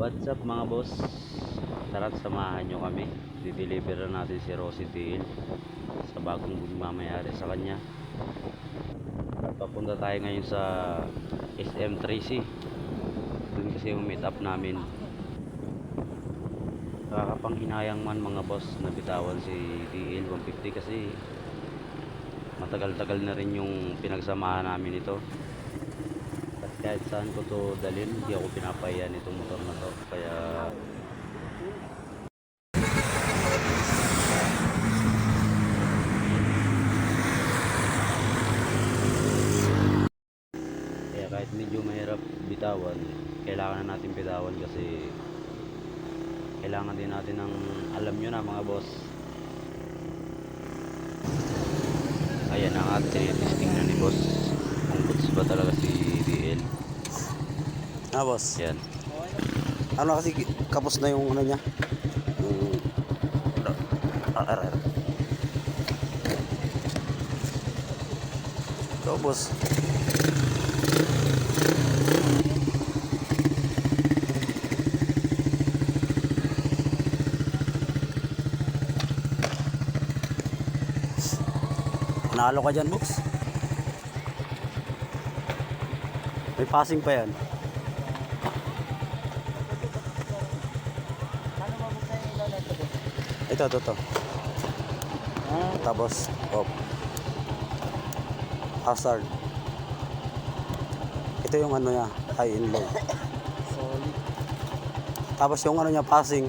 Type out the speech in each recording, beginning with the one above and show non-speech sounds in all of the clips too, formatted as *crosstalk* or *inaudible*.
What's up mga boss? Tara't samahan nyo kami. Dideliver na natin si Rosie Tail sa bagong mamayari sa kanya. At papunta tayo ngayon sa SM3C. Doon kasi yung meet up namin. Kakapanghinayang man mga boss na bitawan si TL 150 kasi matagal-tagal na rin yung pinagsamahan namin ito. Kahit saan ko to dalhin, hindi ako pinapahiya nitong motor na to. Bitawan, kailangan na natin bitawan kasi kailangan din natin ng alam nyo na mga boss. Ayan ang ating testing na ni boss. Kung goods ba talaga si DL. Ah, boss. Yan. Ano kasi kapos na yung ano niya? Yung... Ah, ah. Ito, boss. Nalo ka dyan, boss. May passing pa yan. Ito, ito, ito. Tapos, off. Hazard. Ito yung ano niya, high and low. Tapos yung ano niya, passing.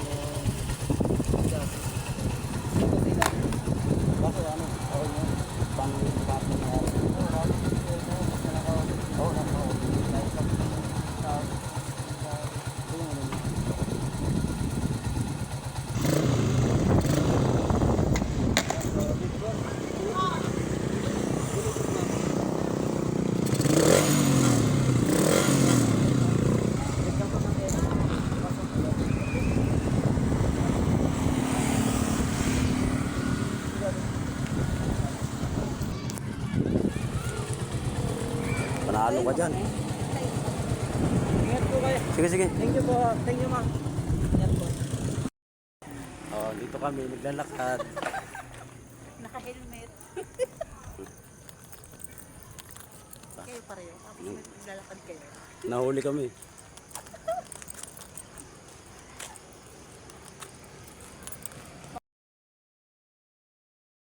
Panalo ka dyan. Ingat po kayo. Sige, sige. Thank you po. Thank you, ma'am. Ingat po. Oh, dito kami naglalakad. Naka-helmet. *laughs* kayo pareho. Tapos naglalakad kayo. Nahuli kami.